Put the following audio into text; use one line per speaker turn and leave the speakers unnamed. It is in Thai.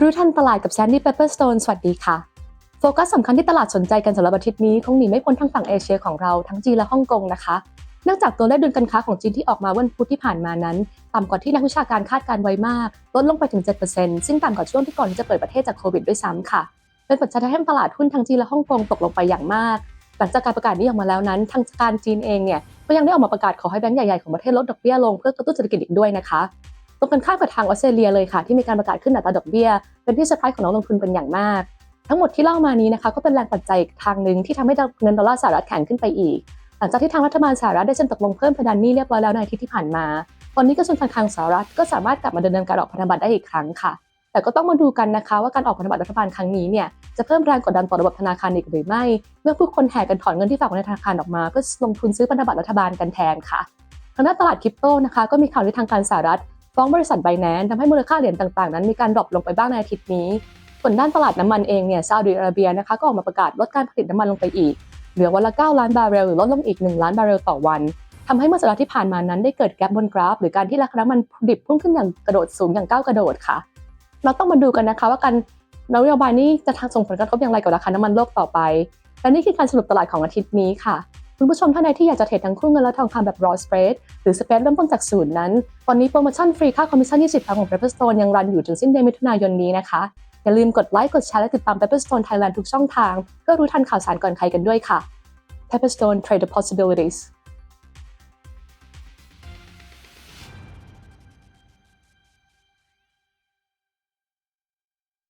รู้ทันตลาดกับแซนดี้เปเปอร์สโตนสวัสดีค่ะ โฟกัสสำคัญที่ตลาดสนใจกันสำหรับอาทิตย์นี้ คงหนีไม่พ้นทางฝั่งเอเชียของเราทั้งจีนและฮ่องกงนะคะ เนื่องจากตัวเลขดือนการค้าของจีนที่ออกมาวันพุธที่ผ่านมานั้นต่ำกว่าที่นักวิชาการคาดการไว้มาก ลดลงไปถึง 7%ซึ่งต่ำกว่าช่วงที่ก่อนที่จะเปิดประเทศจากโควิดด้วยซ้ำค่ะ เป็นปัจจัยที่ให้ตลาดหุ้นทั้งจีนและฮ่องกงตกลงไปอย่างมาก หลังจากการประกาศนี้ออกมาแล้วนั้น ทางการจีนเองเนี่ยก็ยังได้ออกมาประกาศขอให้แบงก์ใหญ่ๆของประเทศลดดอกเบี้ยลงเพื่อกระตุ้นเศรษฐกิจอีกด้วยนะคะ ตรงกันข้ามกับทางออสเตรเลียเลยค่ะ ที่มีการประกาศขึ้นอัตราดอกเบี้ย เป็นที่เซอร์ไพรส์ของนักลงทุนเป็นอย่างมาก ทั้งหมดที่เล่ามานี้นะคะก็เป็นแรงปัจจัยอีกทางหนึ่งที่ทำให้เงินดอลลาร์สหรัฐแข็งขึ้นไปอีก หลังจากที่ทางรัฐบาลสหรัฐได้เซ็นตกลงเพิ่มเพดานหนี้เรียบร้อยแล้วในอาทิตย์ที่ผ่านมา ตอนนี้กระทรวงการคลังสหรัฐก็สามารถกลับมาดำเนินการออกพันธบัตรได้อีกครั้งค่ะ แต่ก็ต้องมาดูกันนะคะ ว่าการออกพันธบัตรรัฐบาลครั้งนี้เนี่ยจะเพิ่มแรงกดดันต่อระบบธนาคารอีกหรือไม่ เมื่อผู้คนแห่กันถอนเงินที่ฝากไว้ในธนาคารออกมาเพื่อลงทุนซื้อพันธบัตรรัฐบาลกันแทนค่ะทางด้านตลาดคริปโตนะคะก็มีข่าวที่ทางการสหรัฐ ฟ้องบริษัทไบแนนทำให้มูลค่าเหรียญต่างๆ นั้นมีการดรอปลงไปบ้างในอาทิตย์นี้ ส่วนด้านตลาดน้ำมันเองเนี่ยซาอุดิอาระเบียนะคะก็ออกมาประกาศลดการผลิตน้ำมันลงไปอีก เหลือวันละ 9 ล้านบาร์เรลหรือลดลงอีก 1 ล้านบาร์เรลต่อวันทำให้เมื่อสัปดาห์ที่ผ่านมานั้นได้เกิดแกลบบนกราฟ หรือการที่ราคาน้ำมันดิบพุ่งขึ้นอย่างกระโดดสูงอย่างก้าวกระโดดค่ะ เราต้องมาดูกันนะคะว่าการนโยบายนี้จะส่งผลกระทบอย่างไรกับราคาน้ำมันโลกต่อไปและนี่คือการสรุปตลาดของอาทิตย์นี้ค่ะ คุณผู้ชมท่านใดที่อยากจะเทรดทั้งคู่เงินและทองคำแบบ raw spread หรือ spread เริ่มต้นจากศูนย์นั้น ตอนนี้โปรโมชั่นฟรีค่าคอมมิชชั่น 20ครั้งของ Pepperstone ยังรันอยู่ถึงสิ้นเดือนมิถุนายนนี้นะคะ อย่าลืมกดไลค์ กดแชร์และติดตาม Pepperstone Thailand ทุกช่องทาง เพื่อรู้ทันข่าวสารก่อนใครกันด้วยค่ะ Pepperstone Trade the Possibilities